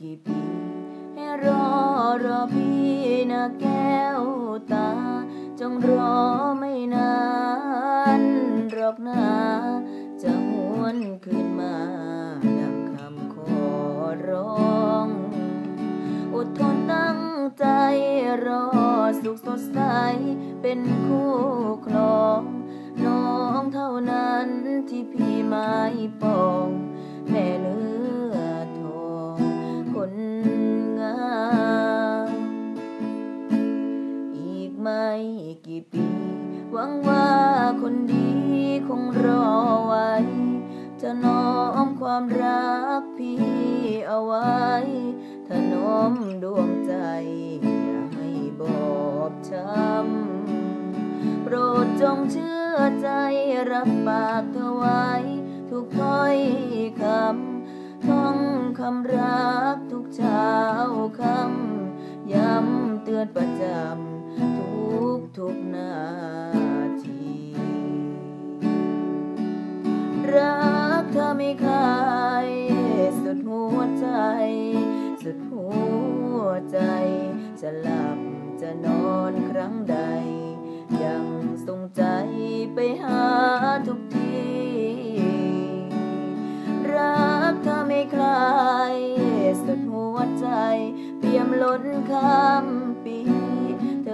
กี่ปี ให้รอรอพี่นะแก้วตา จงรอไม่นานหรอกนาจะหวนคืนมาดังคำขอร้อง อดทนตั้งใจรอสุขสดใส เป็นคู่ครอง น้องเท่านั้นที่พี่ไม่ปอง แม่เนื้อ ไม่กี่ปี หวังว่าคนดีคงรอไว้ จะน้อมความรักพี่เอาไว้ ถนอมดวงใจ อย่าให้บอบช้ำ โปรดจงเชื่อใจรับปากเธอไว้ ทุกถ้อยคำท่องคำรักทุกเช้าคำย้ำเตือนประจำ ทุกนาที รักเธอไม่คายสุดหัวใจ สุดหัวใจ จะหลับจะนอนครั้งใด ยังทรงใจไปหาทุกที รักเธอไม่คลาย สุดหัวใจ เปี่ยมล้นคำปี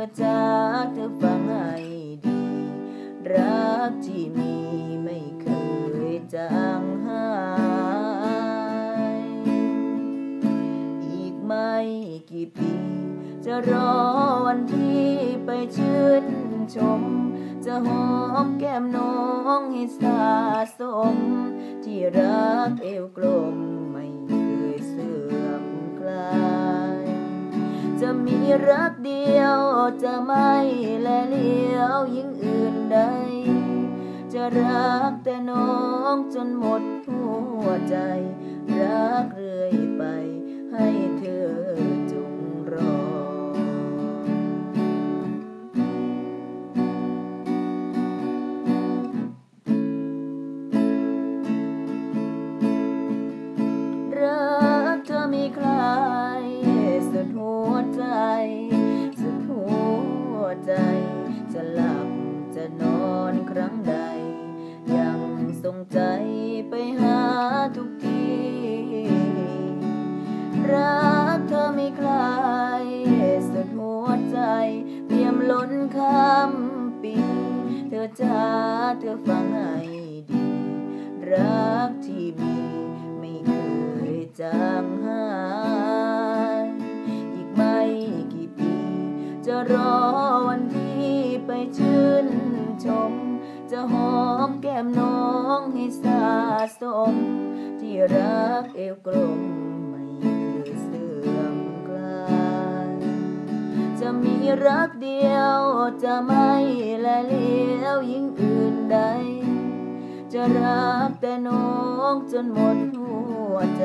อจากเธอฟังให้ดี รักที่มีไม่เคยจางหาย อีกไม่กี่ปี จะรอวันที่ไปชื่นชม จะหอมแก้มน้องให้สาสม ที่รักเอวกลมไม่เคยเสื่อมคลาย รักเดียวจะไม่แลเลี้ยวยิ่งอื่นใด จะรักแต่น้องจนหมดหัวใจ รักเรื่อยไปให้เธอ ไปหาทุกที รักเธอไม่คลายสุดหัวใจเปี่ยมล้นคำปี เธอจ้าเธอฟังให้ดี รักที่มีไม่เคยจางหายอีกไม่กี่ปี จะรอวันที่ไปชื่นชม จะหอมแก้มน้องให้สาสม ที่รักเอวกลมไม่เคยเสื่อมคลายจะมีรักเดียวจะไม่แลเลี้ยวยิ่งอื่นใด จะรักแต่น้องจนหมดหัวใจ